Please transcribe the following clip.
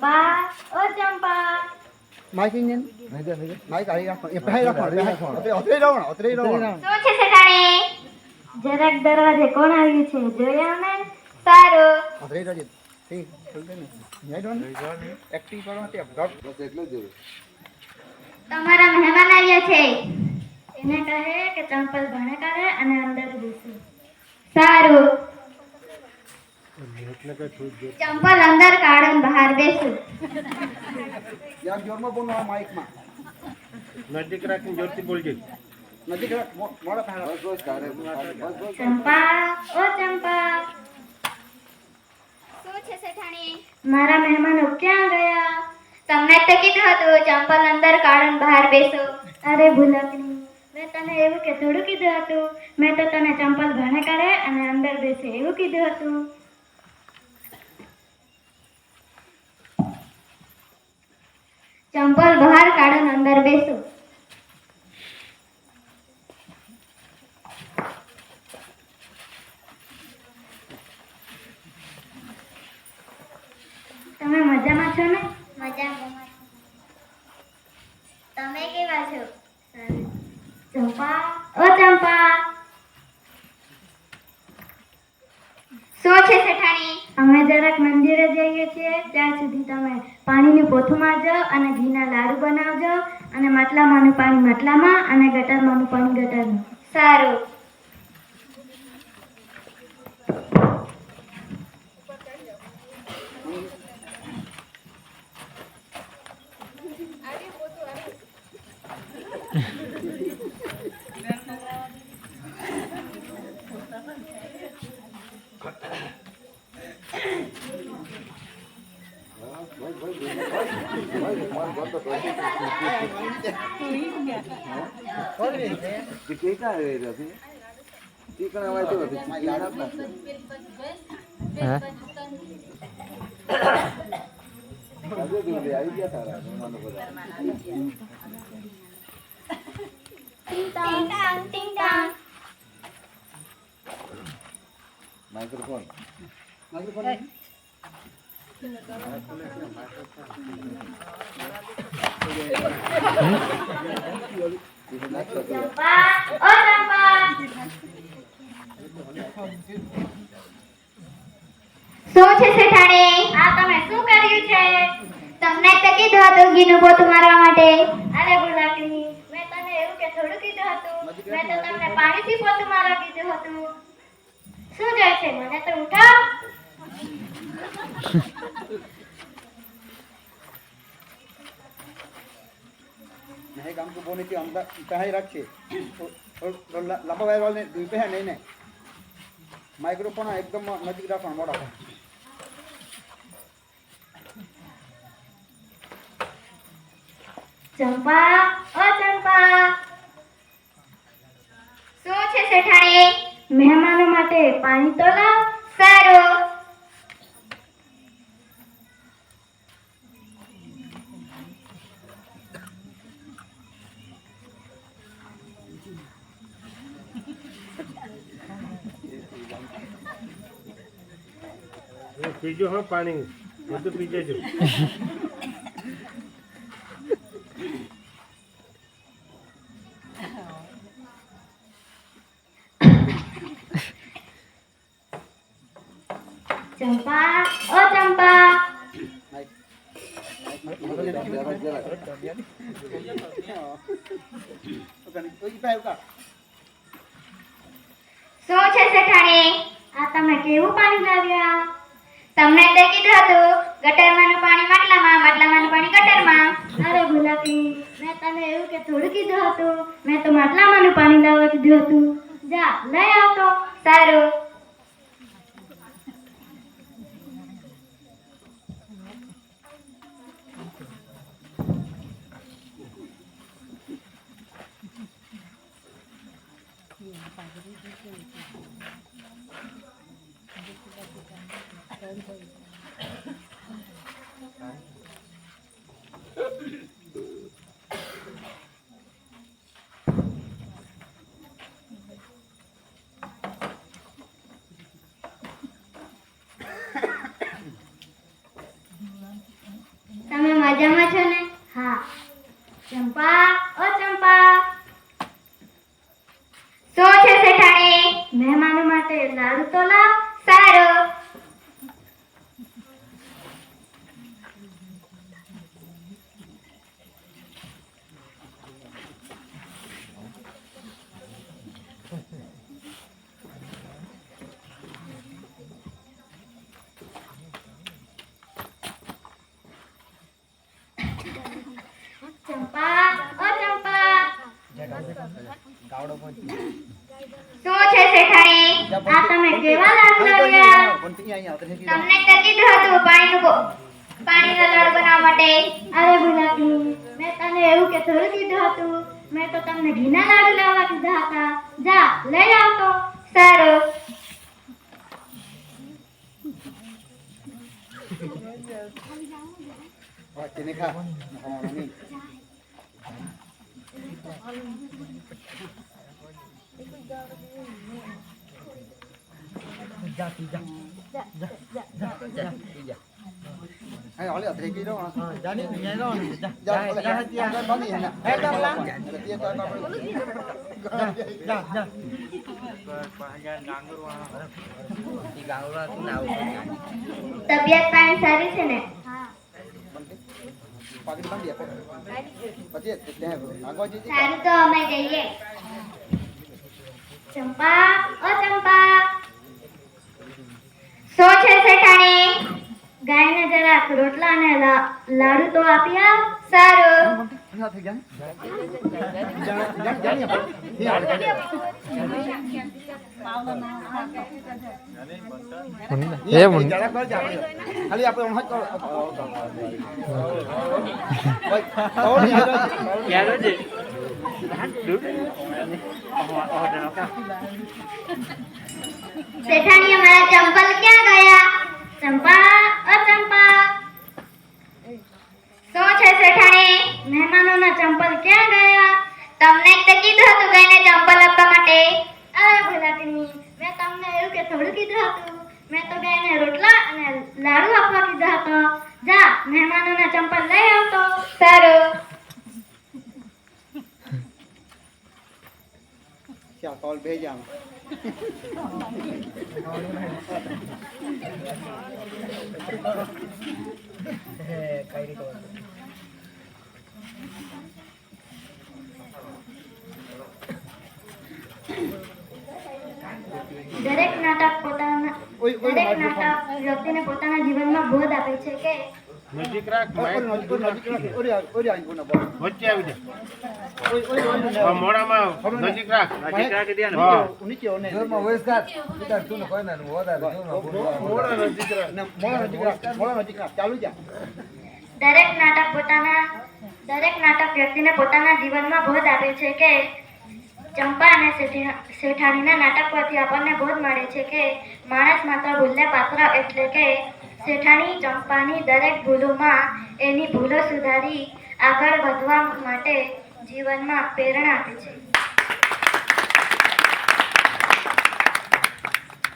ચંપા ઓ Champa mike engine mike આઈ રાખો એ પહેરી રાખો અત્રે અત્રે રહો અત્રે રહો શું છે સેઠાણી જરાક દરવાજે કોણ આવ્યું છે? જોયા ને સારું. અત્રે રહો ઠીક. ચલતે ને. ન્યાય દો ને એક્ટિંગ કરો તે ડોટ બસ એટલું જ જોયું. તમારા મહેમાન આવ્યા છે. એને કહે કે ચંપલ ભણે કરે અને અંદર બેસે સારું ચંપલ અંદર કાઢો ને બહાર બેસું યાર જોરમાં બોલો આ માઇકમાં નજીક રાખીને જોરથી બોલજે નજીક રાખ મો- મોડા પહેરા બસ બસ તારે બસ બસ ચંપા ઓ ચંપા શું છે સેઠાણી મારા મહેમાનો ક્યાં ગયા તમને તો કીધું હતું ચંપલ અંદર કાઢો ને બહાર બેસો અરે ભૂલકણી મેં તને એવું કે થોડું કીધું હતું મેં તો તને ચંપલ ભણે કરે અને અંદર બેસે એવું કીધું હતું ચંપલ બહાર કાઢો અંદર બેસો. તમે મજામાં છો ને? મજામાં. તમે પાણીની પોથું મારજો અને ઘીના લાડુ બનાવજો અને માટલામાંનું પાણી માટલામાં અને ગટરમાંનું પાણી ગટરમાં સારું. તે કે કા રે રથી શું છે શેઠાણી? આ તમે શું કર્યું છે? તમને તો કીધું હતું ઘીનું પોતું મારવા માટે. અરે બુલાકડી મેં તને એવું કે થોડું કીધું હતું. મેં તો તમને પાણીથી પોતું મારવા કીધું હતું. શું જાય મને તો ઉઠાવ. नहीं काम को बोने की अंदर कहीं रखे लंबा वायर वाले दुई पे है नहीं नहीं माइक्रोफोन एकदम नजीक रखो मोड़ा ચંપા ઓ ચંપા શું છે શેઠાણી મહેમાનો માટે પાણી તો લાવ પીજો હા, પાણી. બધું પી જજો. ચંપા, ઓ ચંપા. શું છે આ તમે કેવું પાણી લાવ્યા? તમને તે કીધું હતું ગટરમાંનું પાણી માટલામાં માટલામાંનું પાણી ગટરમાં. અરે ગુલાબી મેં તને એવું કે થોડું કીધું હતું, મેં તો માટલામાંનું પાણી લાવવા કીધું હતું. મજામાં છો ને? હા. ચંપા ઓ ચંપા. શું છે શેઠાણી? મહેમાનો માટે લાડુ તો લાવ. Thank ચંપા ઓ ચંપા શું છે શેઠાણી આ તમે કેવા લાડુ લાવ્યા બંટી અહીંયા આવતા નથી તમને તો કીધું હતું પાણીનું બો- પાણીનો લાડુ બનાવવા માટે અરે ગુલાબી મેં તને એવું કે થોડું કીધું હતું મેં તો તમને ઘીના લાડુ લાવવા કીધા હતા જા લઈ આવ તો સારું હા, તેને ખા હા, Eh. તબિયત પાણી સારી છે ને સારું તો અમે જઈએ ચંપા ઓ ચંપા શું છે શેઠાણી ગાયને જરાક રોટલા અને લા- લાડુ તો આપી આવ સારું jangan ya, શેઠાણી અમારા ચંપલ ક્યાં ગયા? ચંપા ઓ ચંપા. શું છે શેઠાણી મહેમાનોના ચંપલ ક્યાં ગયા? તમને એક તો કીધું હતું ગઈને ચંપલ આપવા માટે. અરે ભલાકની, મેં તમને એવું કે થોડું કીધું હતું. મેં તો ગઈને રોટલા અને લાડુ આપવા કીધા હતો. જા, મહેમાનોના ચંપલ લઈ આવતો. સારું. Bejang. દરેક નાટક પોતાના ઓય, ઓય, દરેક નાટક વ્યક્તિને પોતાના જીવનમાં બોધ આપે છે કે નજીક રાખ oi, માઇક ઓરી oi, guna bola. વચ્ચે આવી જા દરેક નાટક પોતાના, દરેક નાટક વ્યક્તિને પોતાના જીવનમાં બોધ આપે છે કે ચંપા અને શેઠાણીના નાટક પરથી આપણને બોધ મળે છે કે માણસ માત્ર ભૂલને પાત્ર એટલે કે શેઠાણી, ચંપાની દરેક ભૂલોમાં એની ભૂલો સુધારી આગળ વધવા માટે જીવનમાં પ્રેરણા આપે છે.